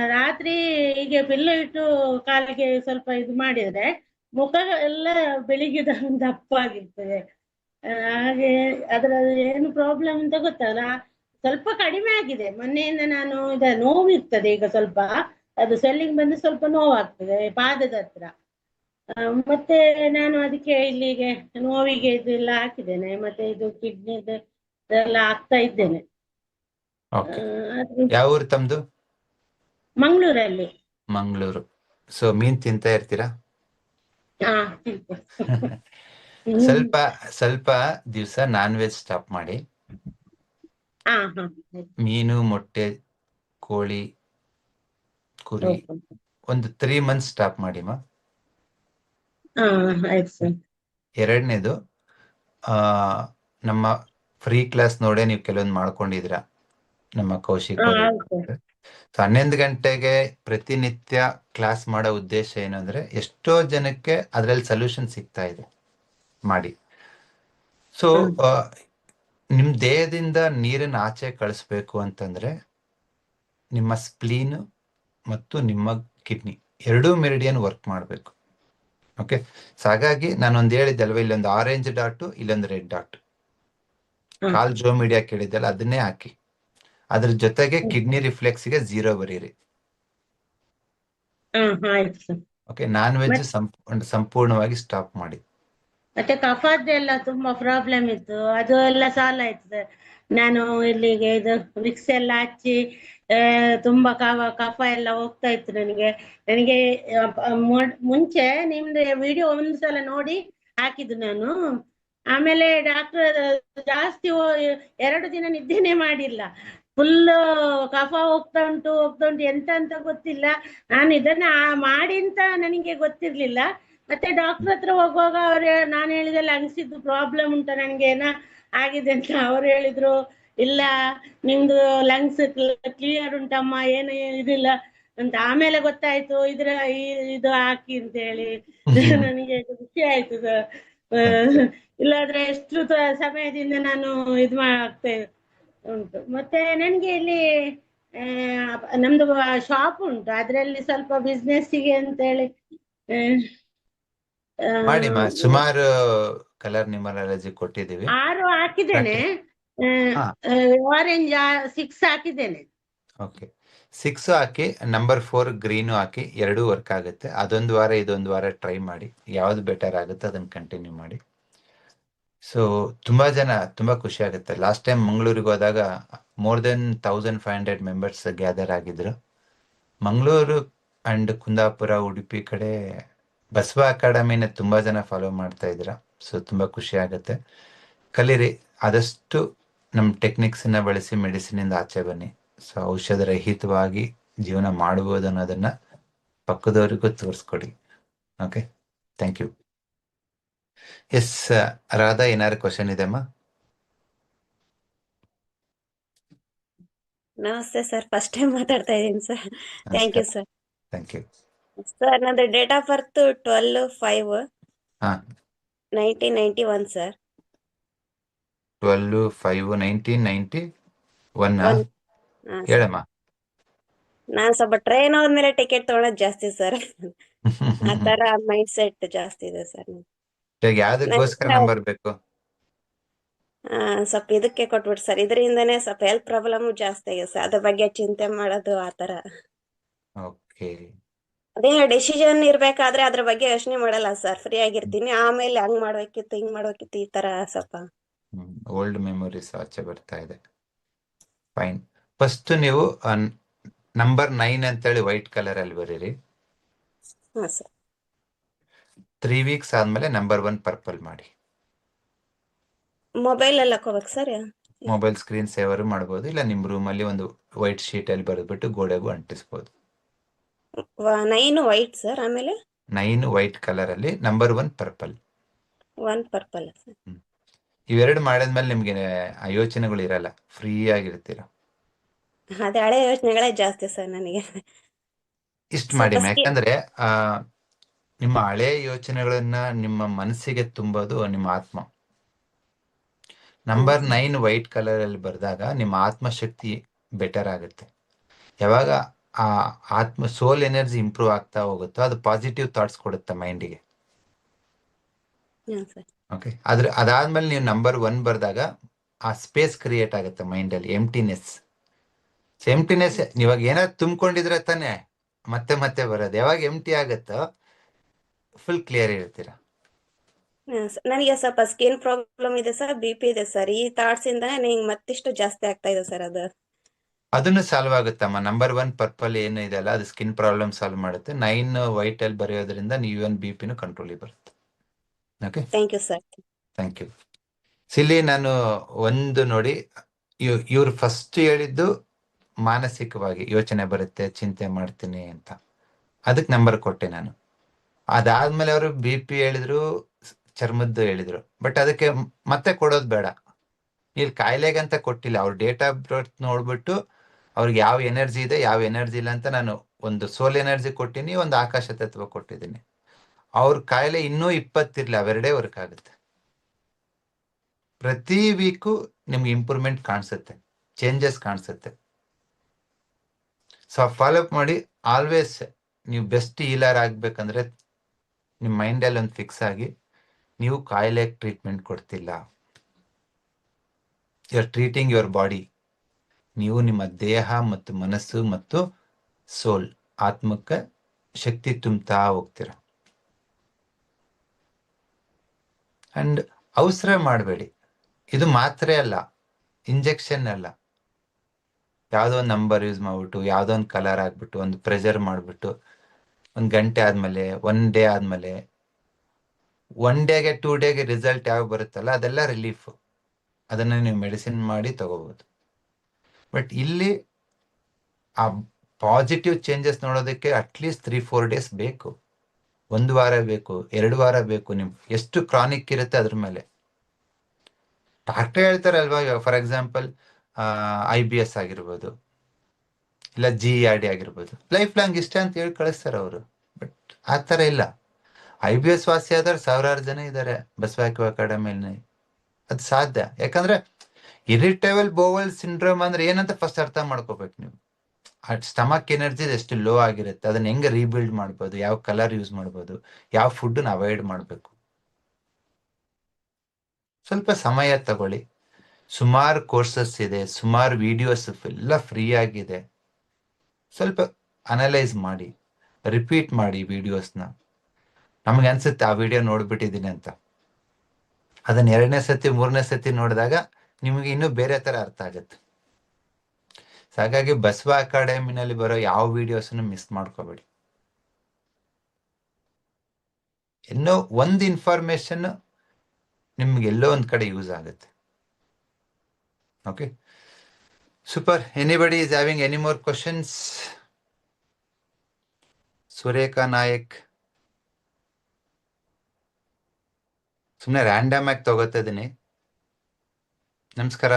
ರಾತ್ರಿ ಹೀಗೆ ಪಿಲ್ಲು ಇಟ್ಟು ಕಾಲಿಗೆ ಸ್ವಲ್ಪ ಇದು ಮಾಡಿದ್ರೆ ಮುಖ ಎಲ್ಲ ಬೆಳಿಗ್ಗೆ ದಪ್ಪ ಆಗಿರ್ತದೆ ಹಾಗೆ ಅದರ ಏನು ಪ್ರಾಬ್ಲಮ್ ಅಂತ ಗೊತ್ತಲ್ಲ? ಸ್ವಲ್ಪ ಕಡಿಮೆ ಆಗಿದೆ. ಮೊನ್ನೆಯಿಂದ ನಾನು ಇದ ನೋವಿರ್ತದೆ ಈಗ ಸ್ವಲ್ಪ. ಅದು ಸ್ವೆಲ್ಲಿಂಗ್ ಬಂದು ಸ್ವಲ್ಪ ನೋವಾಗ್ತದೆ ಪಾದದ ಹತ್ರ. ಮತ್ತೆ ನಾನು ಅದಕ್ಕೆ ಇಲ್ಲಿಗೆ ನೋವಿಗೆ ಇದೆಲ್ಲ ಹಾಕಿದ್ದೇನೆ. ಮತ್ತೆ ಇದು ಕಿಡ್ನಿ ಎಲ್ಲ ಹಾಕ್ತಾ ಇದ್ದೇನೆ. ಯಾವ ಊರು ತಮ್ದು? ಮಂಗಳೂರಲ್ಲಿ. ಮಂಗಳೂರು. ಸೊ ಮೀನ್ ತಿಂತಾ ಇರ್ತೀರಾ? ಸ್ವಲ್ಪ ಸ್ವಲ್ಪ ದಿವಸ ನಾನ್ ವೆಜ್ ಸ್ಟಾಪ್ ಮಾಡಿ. ಮೀನು ಮೊಟ್ಟೆ ಕೋಳಿ ಕುರಿ. ಒಂದು ತ್ರೀ ಮಂತ್ಸ್ ಸ್ಟಾಪ್ ಮಾಡಿ ಮಾ. ಎರಡನೇದು ನಮ್ಮ ಫ್ರೀ ಕ್ಲಾಸ್ ನೋಡೇ ನೀವು ಕೆಲವೊಂದು ಮಾಡ್ಕೊಂಡಿದ್ರ. ನಮ್ಮ ಕೌಶಿಕ್ ಹನ್ನೊಂದು ಗಂಟೆಗೆ ಪ್ರತಿನಿತ್ಯ ಕ್ಲಾಸ್ ಮಾಡೋ ಉದ್ದೇಶ ಏನು ಅಂದ್ರೆ ಎಷ್ಟೋ ಜನಕ್ಕೆ ಅದ್ರಲ್ಲಿ ಸೊಲ್ಯೂಷನ್ ಸಿಗ್ತಾ ಇದೆ. ಮಾಡಿ. So hmm. ನಿಮ್ ದೇಹದಿಂದ ನೀರನ್ನ ಆಚೆ ಕಳಿಸ್ಬೇಕು ಅಂತಂದ್ರೆ ನಿಮ್ಮ ಸ್ಪ್ಲೀನ್ ಮತ್ತು ನಿಮ್ಮ ಕಿಡ್ನಿ ಎರಡೂ ಮೆರಿಡಿಯನ್ ವರ್ಕ್ ಮಾಡಬೇಕು. ಓಕೆ ಸೊ ಹಾಗಾಗಿ ನಾನು ಒಂದ್ ಹೇಳಿದ್ದೆ ಅಲ್ವಾ ಇಲ್ಲೊಂದು ಆರೆಂಜ್ ಡಾಟ್ ಇಲ್ಲೊಂದು ರೆಡ್ ಡಾಟ್. ಕಾಲ್ ಜೋ ಮೀಡಿಯಾ ಕೇಳಿದ್ದಲ್ಲ ಅದನ್ನೇ ಹಾಕಿ. ಅದ್ರ ಜೊತೆಗೆ ಕಿಡ್ನಿ ರಿಫ್ಲೆಕ್ಸ್ಗೆ ಝೀರೋ ಬರೀರಿ. ಓಕೆ ನಾನ್ ವೆಜ್ ಸಂಪೂರ್ಣವಾಗಿ ಸ್ಟಾಪ್ ಮಾಡಿ. ಮತ್ತೆ ಕಫದ್ದೆಲ್ಲ ತುಂಬಾ ಪ್ರಾಬ್ಲಮ್ ಇತ್ತು. ಅದು ಎಲ್ಲ ಸಾಲ್ವ್ ಆಯ್ತು ನಾನು ಇಲ್ಲಿಗೆ ಇದು ವಿಕ್ಸ್ ಎಲ್ಲ ಹಚ್ಚಿ ತುಂಬಾ ಕಫ ಕಫ ಎಲ್ಲ ಹೋಗ್ತಾ ಇತ್ತು ನನಗೆ. ನನಗೆ ಮುಂಚೆ ನಿಮ್ದು ವಿಡಿಯೋ ಒಂದು ಸಲ ನೋಡಿ ಹಾಕಿದ್ದು ನಾನು. ಆಮೇಲೆ ಡಾಕ್ಟರ್ ಜಾಸ್ತಿ ಎರಡು ದಿನ ನಿದ್ದೆನೆ ಮಾಡಿಲ್ಲ. ಫುಲ್ ಕಫ ಹೋಗ್ತಾ ಉಂಟು ಹೋಗ್ತಾ ಉಂಟು ಎಂತ ಅಂತ ಗೊತ್ತಿಲ್ಲ. ನಾನು ಇದನ್ನ ಮಾಡಿ ಅಂತ ನನಗೆ ಗೊತ್ತಿರ್ಲಿಲ್ಲ. ಮತ್ತೆ ಡಾಕ್ಟರ್ ಹತ್ರ ಹೋಗುವಾಗ ಅವ್ರು ನಾನು ಹೇಳಿದೆ ಲಂಗ್ಸ್ ಇದ್ದು ಪ್ರಾಬ್ಲಮ್ ಉಂಟು ನನಗೆ ಏನ ಆಗಿದೆ ಅಂತ ಅವ್ರು ಹೇಳಿದ್ರು. ಇಲ್ಲ ನಿಮ್ದು ಲಂಗ್ಸ್ ಕ್ಲಿಯರ್ ಉಂಟಮ್ಮ ಏನು ಇದಿಲ್ಲ ಅಂತ. ಆಮೇಲೆ ಗೊತ್ತಾಯ್ತು ಇದ್ರ ಇದು ಹಾಕಿ ಅಂತ ಹೇಳಿ ನನಗೆ ಖುಷಿ ಆಯ್ತು. ಇಲ್ಲಾದ್ರೆ ಎಷ್ಟು ಸಮಯದಿಂದ ನಾನು ಇದು ಮಾಡ್ತೇ ಉಂಟು. ಮತ್ತೆ ನನಗೆ ಇಲ್ಲಿ ನಮ್ದು ಶಾಪ್ ಉಂಟು. ಅದ್ರಲ್ಲಿ ಸ್ವಲ್ಪ ಬಿಸ್ನೆಸ್ಸಿಗೆ ಅಂತೇಳಿ ಮಾಡಿ ಮಾ ಸುಮಾರು ಕಲರ್ ನಿಮರಾಲಜಿ ಕೊಟ್ಟಿದ್ದೀವಿ. ಆರು ಹಾಕಿದ್ದೇನೆ. ಆರೆಂಜ್ ಸಿಕ್ಸ್ ಹಾಕಿದ್ದೇನೆ. ಓಕೆ. ಸಿಕ್ಸ್ ಹಾಕಿ ನಂಬರ್ ಫೋರ್ ಗ್ರೀನು ಹಾಕಿ ಎರಡೂ ವರ್ಕ್ ಆಗುತ್ತೆ. ಅದೊಂದು ವಾರ ಇದೊಂದು ವಾರ ಟ್ರೈ ಮಾಡಿ. ಯಾವ್ದು ಬೆಟರ್ ಆಗುತ್ತೆ ಅದನ್ನ ಕಂಟಿನ್ಯೂ ಮಾಡಿ. ಸೊ ತುಂಬಾ ಜನ ತುಂಬಾ ಖುಷಿ ಆಗುತ್ತೆ. ಲಾಸ್ಟ್ ಟೈಮ್ ಮಂಗಳೂರಿಗೆ ಹೋದಾಗ more than thousand five hundred members gather ಆಗಿದ್ರು. ಮಂಗಳೂರು ಅಂಡ್ ಕುಂದಾಪುರ ಉಡುಪಿ ಕಡೆ ಬಸವ ಅಕಾಡೆಮಿನ ತುಂಬಾ ಜನ ಫಾಲೋ ಮಾಡ್ತಾ ಇದ್ದೀರಾ ಸೊ ತುಂಬಾ ಖುಷಿ ಆಗುತ್ತೆ. ಕಲೀರಿ ಆದಷ್ಟು ನಮ್ಮ ಟೆಕ್ನಿಕ್ಸನ್ನ ಬಳಸಿ ಮೆಡಿಸಿನ್ ಇಂದ ಆಚೆ ಬನ್ನಿ. ಸೊ ಔಷಧ ರಹಿತವಾಗಿ ಜೀವನ ಮಾಡಬಹುದು ಅನ್ನೋದನ್ನ ಪಕ್ಕದವರಿಗೂ ತೋರಿಸ್ಕೊಡಿ. Okay thank you yes Radha ಏನಾದ್ರು ಕ್ವಶನ್ ಇದೆಮ್ಮ ನಮಸ್ತೆ ಸರ್ ಫಸ್ಟ್ ಟೈಮ್ ಮಾತಾಡ್ತಾ ಇದ್ದೀನಿ sir thank you sir thank you sir ನಂದು date of birth twelve five ಹಾ. Nineteen ninety one sir twelve five nineteen ninety one ಹೇಳಮ್ಮ. ನಾನು ಸ್ವಲ್ಪ ಟ್ರೈನ್ ಹೋದ್ಮೇಲೆ ಟಿಕೆಟ್ ತೊಗೊಳೋದು ಜಾಸ್ತಿ ಸರ್ ಆ ತರ ಮೈಂಡ್ ಸೆಟ್ ಜಾಸ್ತಿ ಇದೆ ಸರ್ ಯಾವ್ದಕ್ಕೋಸ್ಕರ ನಂಬರ್ ಬೇಕು? ಸ್ವಲ್ಪ ಇದಕ್ಕೆ ಕೊಟ್ಬಿಟ್ಟು ಸರ್ ಇದರಿಂದನೇ ಸ್ವಲ್ಪ ಹೆಲ್ತ್ ಪ್ರಾಬ್ಲಮ್ ಜಾಸ್ತಿ ಆಗಿದೆ ಸರ್ ಅದ್ರ ಬಗ್ಗೆ ಚಿಂತೆ ಮಾಡೋದು ಆ ತರ. ಓಕೆ ಅದೇ ಡೆಸಿಷನ್ ಇರ್ಬೇಕಾದ್ರೆ ಅದ್ರ ಬಗ್ಗೆ ಯೋಚನೆ ಮಾಡಲ್ಲ ಸರ್ ಫ್ರೀ ಆಗಿರ್ತೀನಿ ಆಮೇಲೆ ಹಂಗ್ ಮಾಡ್ಬೇಕಿತ್ತು ಹಿಂಗ್ ಮಾಡ್ಬೇಕಿತ್ತು ಈ ತರ ಸ್ವಲ್ಪ. ಓಲ್ಡ್ ಮೆಮೊರೀಸ್ ಆಚೆ ಬರ್ತಾ ಇದೆ. ಫೈನ್ ಫಸ್ಟ್ ನೀವು ನಂಬರ್ ನೈನ್ ಅಂತೇಳಿ ವೈಟ್ ಕಲರ್ ಅಲ್ಲಿ ಬರೀರಿ. ಹಾ ಸರ್ ತ್ರೀ ವೀಕ್ಸ್ ಆದ್ಮೇಲೆ ನಂಬರ್ ಒನ್ ಪರ್ಪಲ್ ಮಾಡಿ. ಮೊಬೈಲ್ ಅಲ್ಲಿ ಹಾಕೋಬೇಕು ಸರ್ ಮೊಬೈಲ್ ಸ್ಕ್ರೀನ್ ಸೇವರ್ ಮಾಡ್ಬೋದು ಇಲ್ಲ ನಿಮ್ ರೂಮ್ ಅಲ್ಲಿ ಒಂದು ವೈಟ್ ಶೀಟ್ ಅಲ್ಲಿ ಬರೆದ್ಬಿಟ್ಟು ಗೋಡೆಗೂ ಅಂಟಿಸ್ಬೋದು. ನೈನ್ ವೈಟ್ ಸರ್ ಆಮೇಲೆ? ನೈನ್ ವೈಟ್ ಕಲರ್ ಅಲ್ಲಿ number one purple. One purple ಇವೆರಡು ಮಾಡಿದ್ಮೇಲೆ ನಿಮ್ಗೆ ಯೋಚನೆಗಳು ಇರಲ್ಲ ಫ್ರೀ ಆಗಿರ್ತೀರ. ಅದೇ ಹಳೆ ಯೋಚನೆಗಳೇ ಜಾಸ್ತಿ ಸರ್ ನನಗೆ. ಇಷ್ಟ ಮಾಡಿ ಯಾಕಂದ್ರೆ ಆ ನಿಮ್ಮ ಹಳೆ ಯೋಚನೆಗಳನ್ನ ನಿಮ್ಮ ಮನಸ್ಸಿಗೆ ತುಂಬೋದು ನಿಮ್ಮ ಆತ್ಮ. ನಂಬರ್. ನೈನ್ ವೈಟ್ ಕಲರ್ ಅಲ್ಲಿ ಬರೆದಾಗ ನಿಮ್ಮ ಆತ್ಮಶಕ್ತಿ ಬೆಟರ್ ಆಗುತ್ತೆ. ಯಾವಾಗ ಆ ಆತ್ಮ ಸೋಲ್ ಎನರ್ಜಿ ಇಂಪ್ರೂವ್ ಆಗ್ತಾ ಹೋಗುತ್ತೋ ಅದು ಪಾಸಿಟಿವ್ ಥಾಟ್ಸ್ ಕೊಡುತ್ತೆ ಮೈಂಡಿಗೆ ಓಕೆ ಅದ್ರ ಅದಾದ್ಮೇಲೆ ನೀವು ನಂಬರ್ ಒನ್ ಬರೆದಾಗ ಆ ಸ್ಪೇಸ್ ಕ್ರಿಯೇಟ್ ಆಗುತ್ತೆ ಮೈಂಡಲ್ಲಿ ಎಂಟಿನೆಸ್ ಎಂಟಿನೆಸ್ ಇವಾಗ ಏನಾದ್ರು ತುಂಬಿಕೊಂಡಿದ್ರೆ ತಾನೆ ಮತ್ತೆ ಮತ್ತೆ ಬರೋದು. ಯಾವಾಗ ಎಂಟಿ ಆಗುತ್ತೋ ಫುಲ್ ಕ್ಲಿಯರ್ ಇರ್ತೀರ. ನನಗೆ ಸ್ವಲ್ಪ ಸ್ಕಿನ್ ಪ್ರಾಬ್ಲಮ್ ಇದೆ ಸರ್ ಬಿ ಪಿ ಇದೆ ಸರ್. ಈ ಥಾಟ್ಸ್ ಇಂದ ನಂಗೆ ಮತ್ತಿಷ್ಟು ಜಾಸ್ತಿ ಆಗ್ತಾ ಇದೆ ಸರ್ ಅದು. ಅದನ್ನು ಸಾಲ್ವ್ ಆಗುತ್ತಮ್ಮ. ನಂಬರ್ ಒನ್ ಪರ್ಪಲ್ ಏನು ಇದೆಯಲ್ಲ ಅದು ಸ್ಕಿನ್ ಪ್ರಾಬ್ಲಮ್ ಸಾಲ್ವ್ ಮಾಡುತ್ತೆ. ನೈನ್ ವೈಟ್ ಅಲ್ಲಿ ಬರೆಯೋದ್ರಿಂದ ನೀವು ಇವನ್ ಬಿ ಪಿನೂ ಕಂಟ್ರೋಲಿಗೆ ಬರುತ್ತೆ. Okay thank you sir thank you ಸಿಲ್ಲಿ ನಾನು ಒಂದು ನೋಡಿ ಇವ್ರು ಫಸ್ಟ್ ಹೇಳಿದ್ದು ಮಾನಸಿಕವಾಗಿ ಯೋಚನೆ ಬರುತ್ತೆ ಚಿಂತೆ ಮಾಡ್ತೀನಿ ಅಂತ. ಅದಕ್ಕೆ ನಂಬರ್ ಕೊಟ್ಟೆ ನಾನು. ಅದಾದ್ಮೇಲೆ ಅವರು ಬಿ ಪಿ ಹೇಳಿದ್ರು ಚರ್ಮದ್ದು ಹೇಳಿದ್ರು. ಬಟ್ ಅದಕ್ಕೆ ಮತ್ತೆ ಕೊಡೋದು ಬೇಡ. ಇಲ್ಲಿ ಕಾಯಿಲೆಗೆ ಅಂತ ಕೊಟ್ಟಿಲ್ಲ. ಅವ್ರ ಡೇಟ್ ಆಫ್ ಬರ್ತ್ ನೋಡ್ಬಿಟ್ಟು ಅವ್ರಿಗೆ ಯಾವ ಎನರ್ಜಿ ಇದೆ, ಯಾವ ಎನರ್ಜಿ ಇಲ್ಲ ಅಂತ ನಾನು ಒಂದು ಸೋಲ್ ಎನರ್ಜಿ ಕೊಟ್ಟಿನಿ, ಒಂದು ಆಕಾಶ ತತ್ವ ಕೊಟ್ಟಿದ್ದೀನಿ ಅವ್ರ ಕಾಯಿಲೆ ಇನ್ನೂ ಇಪ್ಪತ್ತಿರ್ಲಿ, ಅವೆರಡೇ ವರ್ಕ್ ಆಗುತ್ತೆ. ಪ್ರತಿ ವೀಕು ನಿಮ್ಗೆ ಇಂಪ್ರೂವ್ಮೆಂಟ್ ಕಾಣಿಸುತ್ತೆ, ಚೇಂಜಸ್ ಕಾಣಿಸುತ್ತೆ. ಸೊ ಫಾಲೋ ಅಪ್ ಮಾಡಿ, ಆಲ್ವೇಸ್ ನೀವು ಬೆಸ್ಟ್ ಹೀಲರ್ ಆಗ್ಬೇಕಂದ್ರೆ ನಿಮ್ಮ ಮೈಂಡಲ್ಲಿ ಒಂದು ಫಿಕ್ಸ್ ಆಗಿ, ನೀವು ಕಾಯಿಲೆಗೆ ಟ್ರೀಟ್ಮೆಂಟ್ ಕೊಡ್ತಿಲ್ಲ. You are treating your body. ನೀವು ನಿಮ್ಮ ದೇಹ ಮತ್ತು ಮನಸ್ಸು ಮತ್ತು ಸೋಲ್ ಆತ್ಮಕ್ಕೆ ಶಕ್ತಿ ತುಂಬ್ತಾ ಹೋಗ್ತೀರ. ಅಂಡ್ ಅವಸರ ಮಾಡಬೇಡಿ. ಇದು ಮಾತ್ರೆ ಅಲ್ಲ ಇಂಜೆಕ್ಷನ್ ಅಲ್ಲ. ಯಾವುದೋ ಒಂದು ನಂಬರ್ ಯೂಸ್ ಮಾಡ್ಬಿಟ್ಟು, ಯಾವುದೋ ಒಂದು ಕಲರ್ ಹಾಕ್ಬಿಟ್ಟು ಒಂದು ಪ್ರೆಷರ್ ಮಾಡಿಬಿಟ್ಟು, ಒಂದು ಗಂಟೆ ಆದ್ಮೇಲೆ ಒನ್ ಡೇ ಆದ್ಮೇಲೆ ಒನ್ ಡೇಗೆ ಟೂ ಡೇಗೆ ರಿಸಲ್ಟ್ ಯಾವಾಗ ಬರುತ್ತಲ್ಲ, ಅದೆಲ್ಲ ರಿಲೀಫ್ ಅದನ್ನ ನೀವು ಮೆಡಿಸಿನ್ ಮಾಡಿ ತಗೋಬಹುದು ಬಟ್ ಇಲ್ಲಿ ಆ ಪಾಸಿಟಿವ್ ಚೇಂಜಸ್ ನೋಡೋದಕ್ಕೆ at least three four days ಬೇಕು. ಒಂದು ವಾರ ಬೇಕು, ಎರಡು ವಾರ ಬೇಕು ನಿಮ್, ಎಷ್ಟು ಕ್ರಾನಿಕ್ ಇರುತ್ತೆ ಅದ್ರ ಮೇಲೆ. Doctor ಹೇಳ್ತಾರಲ್ವಾ for example I B S ಆಗಿರ್ಬೋದು, ಇಲ್ಲ ಜಿ ಆರ್ ಡಿ ಆಗಿರ್ಬೋದು. ಲೈಫ್ ಲಾಂಗ್ ಇಷ್ಟ ಅಂತ ಹೇಳಿ ಕಳಿಸ್ತಾರೆ ಅವರು. ಬಟ್ ಆ ಥರ ಇಲ್ಲ. ಐ ಬಿ ಎಸ್ ವಾಸಿ ಆದ್ರೆ ಸಾವಿರಾರು ಜನ ಇದ್ದಾರೆ ಬಸವಾಕ್ಯೂ ಅಕಾಡೆಮಿಯಲ್ಲಿ. ಅದು ಸಾಧ್ಯ. ಯಾಕಂದ್ರೆ ಇರಿಟೇಬಲ್ ಬೋವಲ್ ಸಿಂಡ್ರೋಮ್ ಅಂದ್ರೆ ಏನಂತ ಫಸ್ಟ್ ಅರ್ಥ ಮಾಡ್ಕೋಬೇಕು ನೀವು? ಸ್ಟಮಕ್ ಎನರ್ಜಿ ಎಷ್ಟು ಲೋ ಆಗಿರುತ್ತೆ. ಅದನ್ನ ಹೆಂಗೆ ರೀಬಿಲ್ಡ್ ಮಾಡ್ಬೋದು? ಯಾವ ಕಲರ್ ಯೂಸ್ ಮಾಡ್ಬೋದು? ಯಾವ ಫುಡ್ನ ಅವಾಯ್ಡ್ ಮಾಡಬೇಕು? ಸ್ವಲ್ಪ ಸಮಯ ತಗೊಳ್ಳಿ. ಸುಮಾರು ಕೋರ್ಸಸ್ ಇದೆ, ಸುಮಾರು ವಿಡಿಯೋಸ್ ಎಲ್ಲ ಫ್ರೀ ಆಗಿದೆ. ಸ್ವಲ್ಪ ಅನಲೈಸ್ ಮಾಡಿ ರಿಪೀಟ್ ಮಾಡಿ ವಿಡಿಯೋಸ್ನ ನಮಗೆ ಅನ್ಸುತ್ತೆ ಆ ವಿಡಿಯೋ ನೋಡ್ಬಿಟ್ಟಿದ್ದೀನಿ ಅಂತ. ಅದನ್ನ ಎರಡನೇ ಸತಿ, ಮೂರನೇ ಸತಿ ನೋಡಿದಾಗ ನಿಮಗೆ ಇನ್ನೂ ಬೇರೆ ತರ ಅರ್ಥ ಆಗುತ್ತೆ. ಹಾಗಾಗಿ ಬಸವ ಅಕಾಡೆಮಿನಲ್ಲಿ ಬರೋ ಯಾವ ವಿಡಿಯೋಸನ್ನು ಮಿಸ್ ಮಾಡ್ಕೋಬೇಡಿ. ಇನ್ನೂ ಒಂದು ಇನ್ಫಾರ್ಮೇಶನ್ ನಿಮ್ಗೆ ಎಲ್ಲೋ ಒಂದ್ ಕಡೆ ಯೂಸ್ ಆಗುತ್ತೆ. Okay super anybody is having any more questions Surekha Nayak ಸುಮ್ಮನೆ ರ್ಯಾಂಡಮ್ ಆಗಿ ತಗೋತಾ ಇದೀನಿ ನಮಸ್ಕಾರ.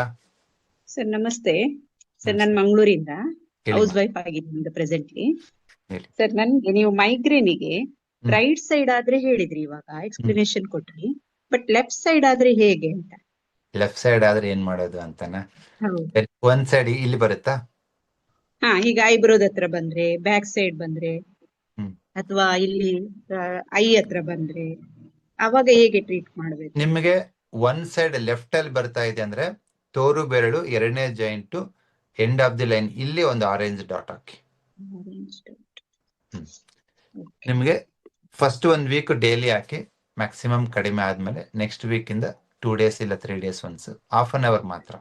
ಸರ್ ನಮಸ್ತೆ. ಸರ್. ನಾನು ಮಂಗಳೂರಿಂದ. ಹೌಸ್ ವೈಫ್ ಆಗಿದ್ದೀನಿ ಪ್ರೆಸೆಂಟ್ಲಿ. ಸರ್ ನನ್ಗೆ ನೀವು ಮೈಗ್ರೇನಿಗೆ. ರೈಟ್ ಸೈಡ್ ಆದ್ರೆ ಹೇಳಿದ್ರಿ ಇವಾಗ ಎಕ್ಸ್ಪ್ಲನೇಷನ್ ಕೊಟ್ರಿ. ಬಟ್ ಲೆಫ್ಟ್ ಸೈಡ್ ಆದ್ರೆ ಹೇಗೆ ಅಂತ? ಲೆಫ್ಟ್ ಸೈಡ್ ಆದ್ರೆ ಏನ್ ಮಾಡೋದು ಅಂತಾನ? ಒಂದ್ ಸೈಡ್ ಇಲ್ಲಿ ಬರುತ್ತಾ? ಹಾ ಈಗ ಐಬ್ರೋದ ಹತ್ರ ಬಂದ್ರೆ ಬ್ಯಾಕ್ ಸೈಡ್ ಬಂದ್ರೆ ಅಥವಾ ಇಲ್ಲಿ ಐ ಹತ್ರ ಬಂದ್ರೆ ಅವಾಗ ಹೇಗೆ ಟ್ರೀಟ್ ಮಾಡ್ಬೇಕು? ನಿಮಗೆ ಒನ್ ಸೈಡ್ ಲೆಫ್ಟ್ ಅಲ್ಲಿ ಬರ್ತಾ ಇದೆ ಅಂದ್ರೆ ತೋರು ಬೆರಳು ಎರಡನೇ joint end of the line ಇಲ್ಲಿ ಒಂದು ಆರೆಂಜ್ ಡಾಟ್ ಹಾಕಿ. ನಿಮಗೆ ಫಸ್ಟ್ ಒಂದ್ ವೀಕ್ ಡೈಲಿ ಹಾಕಿ ಮ್ಯಾಕ್ಸಿಮಮ್ ಕಡಿಮೆ ಆದ್ಮೇಲೆ ನೆಕ್ಸ್ಟ್ ವೀಕ್ ಇಂದ ಟೂ ಡೇಸ್ ಇಲ್ಲ three days once half an hour ಮಾತ್ರ.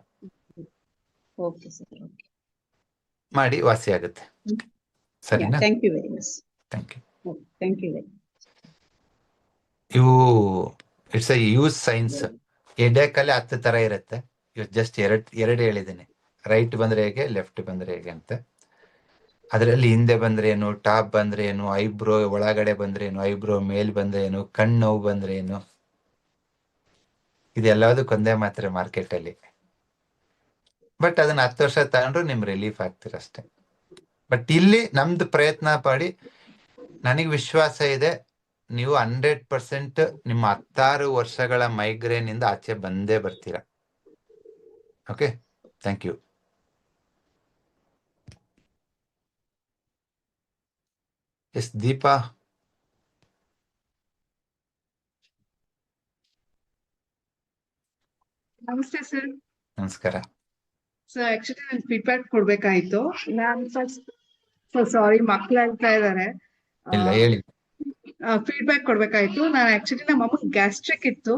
ಮಾಡಿ ವಾಸಿ ಆಗುತ್ತೆ. ಸರಿನಾ? ಥ್ಯಾಂಕ್ ಯು ಇವು ಇಟ್ಸ್ ಅ ಯೂಸ್ ಸೈನ್ಸ್ ಎಡೆಕಲ್ಲಿ ಹತ್ತು ತರ ಇರುತ್ತೆ. ಜಸ್ಟ್ ಎರಡ್ ಎರಡು ಹೇಳಿದ್ದೀನಿ. ರೈಟ್ ಬಂದ್ರೆ ಹೇಗೆ ಲೆಫ್ಟ್ ಬಂದ್ರೆ ಹೇಗೆ ಅಂತ. ಅದರಲ್ಲಿ ಹಿಂದೆ ಬಂದ್ರೆ ಏನು ಟಾಪ್ ಬಂದ್ರೆ ಏನು ಐಬ್ರೋ ಒಳಗಡೆ ಬಂದ್ರೆ ಏನು ಐಬ್ರೋ ಮೇಲ್ ಬಂದ್ರೆ ಏನು ಕಣ್ಣು ನೋವು ಬಂದ್ರೆ ಏನು. ಇದೆಲ್ಲದಕ್ಕೂ ಒಂದೇ ಮಾತ್ರ ಮಾರ್ಕೆಟ್ ಅಲ್ಲಿ. ಬಟ್ ಅದನ್ನ ಹತ್ತು ವರ್ಷ ತಗೊಂಡ್ರು ನಿಮ್ ರಿಲೀಫ್ ಆಗ್ತಿರಷ್ಟೇ ಬಟ್ ಇಲ್ಲಿ ನಮ್ದು ಪ್ರಯತ್ನ ಪಡಿ ನನಗೆ ವಿಶ್ವಾಸ ಇದೆ ನೀವು ಹಂಡ್ರೆಡ್ ಪರ್ಸೆಂಟ್ ನಿಮ್ಮ ಹತ್ತಾರು ವರ್ಷಗಳ ಮೈಗ್ರೇನ್ ಇಂದ ಆಚೆ ಬಂದೇ ಬರ್ತೀರಾ? Okay thank you yes Deepa ನಮಸ್ತೆ ಸರ್ ನಮಸ್ಕಾರ. ಸರ್ ಆಕ್ಚುಲಿ ನಾನು ಪ್ರಿಪೇರ್ ಕೊಡ್ಬೇಕಾಯ್ತು. ನಾನು ಫಸ್ಟ್ ಸಾರಿ ಮಕ್ಳು ಹೇಳ್ತಾ ಇದಾರೆ. ಇಲ್ಲ ಹೇಳಿ. ಫೀಡ್ಬ್ಯಾಕ್ ಕೊಡ್ಬೇಕಾಯ್ತು. ನಾನು ಆಕ್ಚುಲಿ ನಮ್ಮ ಅಮ್ಮ ಗ್ಯಾಸ್ಟ್ರಿಕ್ ಇತ್ತು.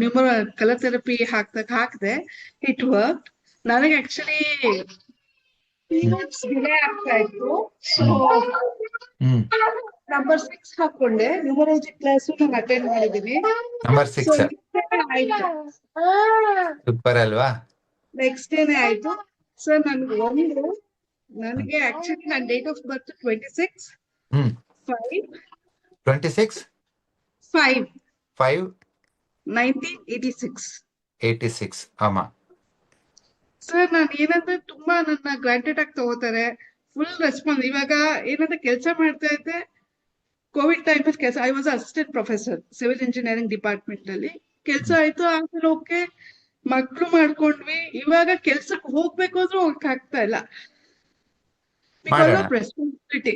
ನ್ಯೂಮರ್ ಕಲರ್ ಥೆರಪಿ ಹಾಕ್ದಾಗ ಹಾಕಿದೆ. ಇಟ್ ವರ್ಕ್ ನನಗೆ ಆಕ್ಚುಲಿ ಡಿಲೇ ಆಗ್ತಾ ಇತ್ತು. ಸೊ ನಂಬರ್ ಸಿಕ್ಸ್ ಹಾಕೊಂಡೆ ನ್ಯೂಮರಾಲಜಿ ಕ್ಲಾಸ್ ನಾನು ಅಟೆಂಡ್ ಮಾಡಿದೀನಿ ನಂಬರ್ ಸಿಕ್ಸ್ ಸೂಪರ್ ಅಲ್ವಾ? ನೆಕ್ಸ್ಟ್ ಡೇನೆ ಆಯ್ತು. ಸರ್ ನನ್ಗೆ ಒಂದು ನನಗೆ ಆಕ್ಚುಲಿ ನನ್ನ date of birth twenty six five twenty six five five nineteen eighty six eighty six Aam sir ನಾನು ಏನಂದ್ರೆ ತುಂಬಾ ನನ್ನ ಗ್ರಾಂಟೆಡ್ ಆಗಿ ತಗೋತಾರೆ. ಫುಲ್ ರೆಸ್ಪಾನ್ಸ್ ಇವಾಗ ಏನಂದ್ರೆ ಕೆಲಸ ಮಾಡ್ತಾ ಇದ್ದೆ ಕೋವಿಡ್ ಟೈಮ್ ಅಲ್ಲಿ ಕೆಲಸ I was assistant professor civil engineering department ಅಲ್ಲಿ. ಕೆಲಸ ಆಯ್ತು ಆಮೇಲೆ ಓಕೆ ಮಕ್ಕಳು ಮಾಡ್ಕೊಂಡ್ವಿ. ಇವಾಗ ಕೆಲ್ಸಕ್ಕೆ ಹೋಗ್ಬೇಕು ಅಂದ್ರೆ ಹೋಗಕ್ ಆಗ್ತಾ ಇಲ್ಲ. ರೆಸ್ಪಾನ್ಸಿಬಿಲಿಟಿ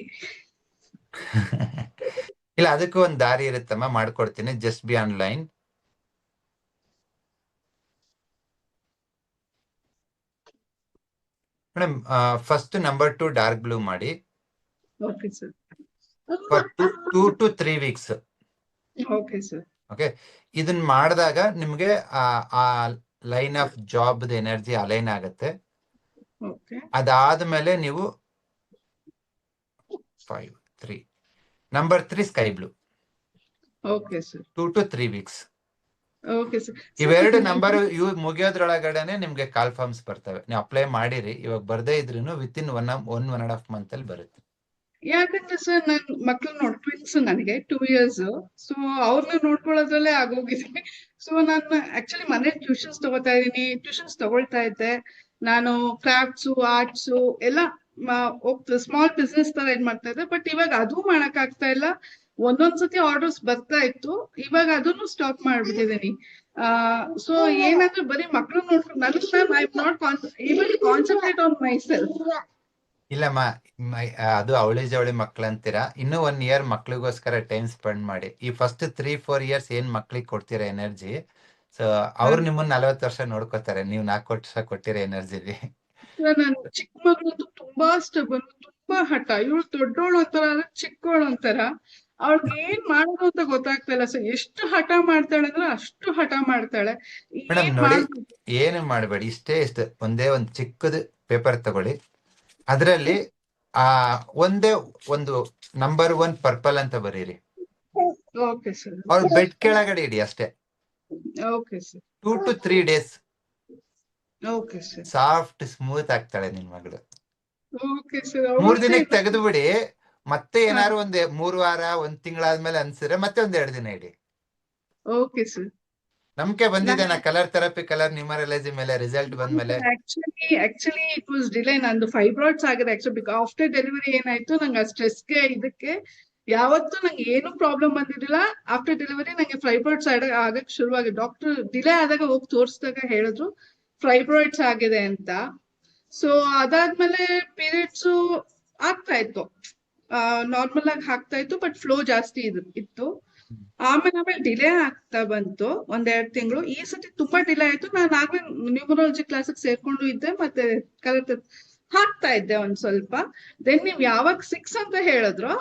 ಇಲ್ಲ ಅದಕ್ಕೂ ಒಂದು ದಾರಿ ಇರುತ್ತಮ್ಮ ಮಾಡ್ಕೊಡ್ತೀನಿ just be online madam first number two dark blue ಮಾಡಿ. Two two three weeks okay ಇದನ್ನ ಮಾಡಿದಾಗ ನಿಮ್ಗೆ ಆ line of job energy align ಆಗುತ್ತೆ. ಅದಾದ್ಮೇಲೆ ನೀವು five three number three sky blue okay sir two to three weeks okay sir ಇವೆರಡು number ಇವ್ ಮುಗಿಯೋದ್ರೊಳಗಡೆನೆ ನಿಮ್ಗೆ ಕಾಲ್ ಫಾರ್ಮ್ಸ್ ಬರ್ತವೆ. ನೀವು ಅಪ್ಲೈ ಮಾಡಿರಿ. ಇವಾಗ ಬರ್ದೇ ಇದ್ರೂನು within one one one and half month ಅಲ್ಲಿ ಬರುತ್ತೆ. ಯಾಕಂದ್ರೆ ಸರ್ ನನ್ ಮಕ್ಳು ನೋಡ್ ಟ್ವಿನ್ಸ್ ನನಗೆ ಟೂ ಇಯರ್ಸ್ ಸೊ ಅವ್ರನ್ನ ನೋಡ್ಕೊಳ್ಳೋದ್ರಲ್ಲೇ ಆಗೋಗಿದೆ. ಸೊ ನಾನು ಆಕ್ಚುಲಿ ಮನೆ ಟ್ಯೂಷನ್ಸ್ ತಗೋತಾ ಇದೀನಿ ಟ್ಯೂಷನ್ಸ್ ತಗೊಳ್ತಾ ಇದ್ದೆ. ನಾನು ಕ್ರಾಫ್ಟ್ಸು ಆರ್ಟ್ಸು ಎಲ್ಲ ಸ್ಮಾಲ್ ಬಿಸ್ನೆಸ್ ತರ ಏನ್ ಮಾಡ್ತಾ ಇದ್ದೆ. ಬಟ್ ಇವಾಗ ಅದು ಮಾಡಕ್ ಆಗ್ತಾ ಇಲ್ಲ. ಒಂದೊಂದ್ಸತಿ ಆರ್ಡರ್ಸ್ ಬರ್ತಾ ಇತ್ತು. ಇವಾಗ ಅದನ್ನು ಸ್ಟಾಪ್ ಮಾಡ್ಬಿಟ್ಟಿದ್ದೀನಿ. ಸೊ ಏನಂದ್ರೆ ಬರೀ ಮಕ್ಳು ನೋಡ್ಕೊಂಡು ನನ್ನ I not to concentrate on myself ಇಲ್ಲಮ್ಮ ಅದು ಅವಳಿ ಜವಳಿ ಮಕ್ಳು ಅಂತೀರಾ ಇನ್ನೂ ಒನ್ ಇಯರ್ ಮಕ್ಳಿಗೋಸ್ಕರ ಟೈಮ್ ಸ್ಪೆಂಡ್ ಮಾಡಿ. ಈ ಫಸ್ಟ್ ತ್ರೀ ಫೋರ್ ಇಯರ್ಸ್ ಏನ್ ಮಕ್ಳಿಗೆ ಕೊಡ್ತೀರಾ ಎನರ್ಜಿ ಸೊ ಅವ್ರು ನಿಮ್ಮನ್ನ ನಲವತ್ತು ವರ್ಷ ನೋಡ್ಕೋತಾರೆ. ನೀವು ನಾಲ್ಕು ವರ್ಷ ಕೊಟ್ಟಿರೋ ಎನರ್ಜಿ ಸರ್ ನನ್ ಚಿಕ್ಕ ಮಗಳಂತೂ ತುಂಬಾ ಸ್ಟಬನ್ ತುಂಬಾ ಹಠ. ಇವಳು ದೊಡ್ಡೋಳು ಒಂಥರ ಅಂದ್ರೆ ಚಿಕ್ಕವಳು ಒಂಥರ. ಅವಳಿಗೆ ಏನ್ ಮಾಡೋದು ಅಂತ ಗೊತ್ತಾಗ್ತಾ ಇಲ್ಲ. ಸರ್ ಎಷ್ಟು ಹಠ ಮಾಡ್ತಾಳೆ ಅಂದ್ರೆ ಅಷ್ಟು ಹಠ ಮಾಡ್ತಾಳೆ. ನೋಡಿ. ಏನು ಮಾಡಬೇಡಿ ಇಷ್ಟೇ ಇಷ್ಟ. ಒಂದೇ ಒಂದು ಚಿಕ್ಕದು ಪೇಪರ್ ತಗೊಳ್ಳಿ. ಅದರಲ್ಲಿ ಆ ಒಂದೇ ಒಂದು ನಂಬರ್ ಒನ್ ಪರ್ಪಲ್ ಅಂತ ಬರೀರಿ. ಅವ್ರ ಬೆಡ್ ಕೆಳಗಡೆ ಇಡಿ ಅಷ್ಟೇ. Two to three days okay sir soft smooth ಆಗ್ತಾಳೆ ನಿನ್ ಮಗಳು. ಓಕೆ ಸರ್ ಮೂರ್ ದಿನಕ್ಕೆ ತೆಗೆದು ಬಿಡಿ ಮತ್ತೆ ಏನಾದ್ರು ಒಂದ್ ಮೂರ್ ವಾರ ಒಂದ್ ತಿಂಗಳಾದ್ಮೇಲೆ ಅನ್ಸಿದ್ರೆ ಮತ್ತೆ ಒಂದ್ ಎರಡು ದಿನ ಇಡಿ. ಓಕೆ ಸರ್ ನಮ್ಗೆ ಬಂದಿದೆ ನಾ ಕಲರ್ ಥೆರಪಿ ಕಲರ್ ನ್ಯೂಮರಾಲಜಿ ಮೇಲೆ ರಿಸಲ್ಟ್ ಬಂದ್ಮೇಲೆ. Actually actually it was delay ನಂದು ಫೈಬ್ರಾಯ್ಡ್ಸ್ ಆಗಿದೆ ಆಕ್ಚುಲಿ ಬಿಕಾಸ್ ಆಫ್ಟರ್ ಡೆಲಿವರಿ ಏನಾಯ್ತು ನಂಗೆ ಆ ಸ್ಟ್ರೆಸ್ಗೆ ಇದಕ್ಕೆ ಯಾವತ್ತೂ ನಂಗೆ ಏನು ಪ್ರಾಬ್ಲಮ್ ಬಂದಿರಲಿಲ್ಲ ಆಫ್ಟರ್ ಡೆಲಿವರಿ ನಂಗೆ ಫೈಬ್ರಾಯ್ಡ್ಸ್ ಆಗಕ್ಕೆ ಶುರುವಾಗಿ ಡಾಕ್ಟರ್ ಡಿಲೇ ಆದಾಗ ಹೋಗಿ ತೋರಿಸಿದಾಗ ಹೇಳಿದ್ರು. ಫೈಬ್ರಾಯ್ಡ್ಸ್ ಆಗಿದೆ ಅಂತ. ಸೊ ಅದಾದ್ಮೇಲೆ ಪೀರಿಯಡ್ಸ್ ಆಗ್ತಾ ಇತ್ತು. ನಾರ್ಮಲ್ ಆಗಿ ಹಾಕ್ತಾ ಇತ್ತು ಬಟ್ ಫ್ಲೋ ಜಾಸ್ತಿ ಇತ್ತು. ಆಮೇಲೆ ಆಮೇಲೆ ಡಿಲೇ ಆಗ್ತಾ ಬಂತು, ಒಂದೆರಡು ತಿಂಗಳು. ಈ ಸತಿ ತುಂಬಾ ಡಿಲೇ ಆಯ್ತು. ನಾನು ಆಗ್ಲೇ ನ್ಯೂಮರಾಲಜಿ ಕ್ಲಾಸಿಗೆ ಸೇರ್ಕೊಂಡು ಇದ್ದೆ, ಮತ್ತೆ ಕರೆಕ್ಟ್ ಹಾಕ್ತಾ ಇದ್ದೆ ಒಂದ್ ಸ್ವಲ್ಪ. ದೆನ್ ನೀವ್ ಯಾವಾಗ ಸಿಕ್ಸ್ ಅಂತ ಹೇಳಿದ್ರು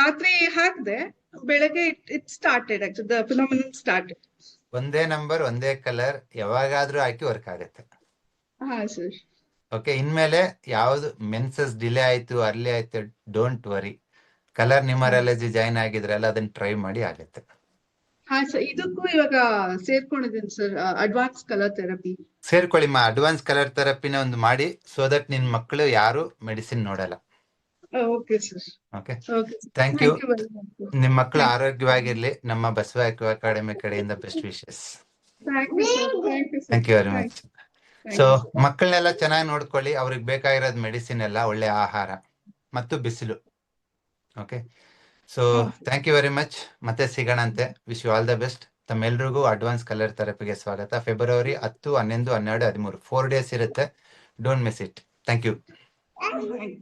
ರಾತ್ರಿ ಹಾಕ್ದೆ. ಬೆಳಗ್ಗೆ it it started actually the phenomenon started ಒಂದೇ ನಂಬರ್ ಒಂದೇ ಕಲರ್ ಯಾವಾಗಾದ್ರೂ ಹಾಕಿ ವರ್ಕ್ ಆಗುತ್ತೆ. ಹಾ ಸರ್. ಓಕೆ ಇನ್ಮೇಲೆ ಯಾವ್ದು ಮೆನ್ಸಸ್ ಡಿಲೇ ಆಯ್ತು ಅರ್ಲಿ ಆಯ್ತು don't worry colour numerology join ಆಗಿದ್ರಲ್ಲ ಅದನ್ನ ಟ್ರೈ ಮಾಡಿ ಆಗುತ್ತೆ. ಹಾ ಸರ್ ಇದಕ್ಕೂ ಇವಾಗ ಸೇರ್ಕೊಂಡಿದ್ದೀನಿ ಸರ್ ಅಡ್ವಾನ್ಸ್ ಕಲರ್ ಥೆರಪಿ ಸೇರ್ಕೊಳ್ಳಿ ಮಾ ಅಡ್ವಾನ್ಸ್ ಕಲರ್ ಥೆರಪಿನ ಒಂದು ಮಾಡಿ ಸೊ ದಟ್ ನಿನ್ ಮಕ್ಕಳು ಯಾರು ಮೆಡಿಸಿನ್ ನೋಡಲ್ಲ. Okay sir okay okay thank you ನಿಮ್ಮ ಮಕ್ಕಳು ಆರೋಗ್ಯವಾಗಿರ್ಲಿ. ನಮ್ಮ ಬಸವ ಅಕಾಡೆಮಿ ಕಡೆಯಿಂದ best wishes thank you sir thank you very much so ಮಕ್ಕಳನ್ನೆಲ್ಲ ಚೆನ್ನಾಗಿ ನೋಡ್ಕೊಳ್ಳಿ. ಅವ್ರಿಗೆ ಬೇಕಾಗಿರೋದ್ ಮೆಡಿಸಿನ್ ಎಲ್ಲ ಒಳ್ಳೆ ಆಹಾರ ಮತ್ತು ಬಿಸಿಲು. Okay so thank you very much ಮತ್ತೆ ಸಿಗೋಣಂತೆ. Wish you all the best ತಮ್ಮೆಲ್ರಿಗೂ advance colour ಥೆರಪಿಗೆ ಸ್ವಾಗತ. ಫೆಬ್ರವರಿ ಹತ್ತು ಹನ್ನೊಂದು ಹನ್ನೆರಡು ಹದಿಮೂರು. ಫೋರ್ ಡೇಸ್ ಇರುತ್ತೆ. Don't miss it thank you Okay.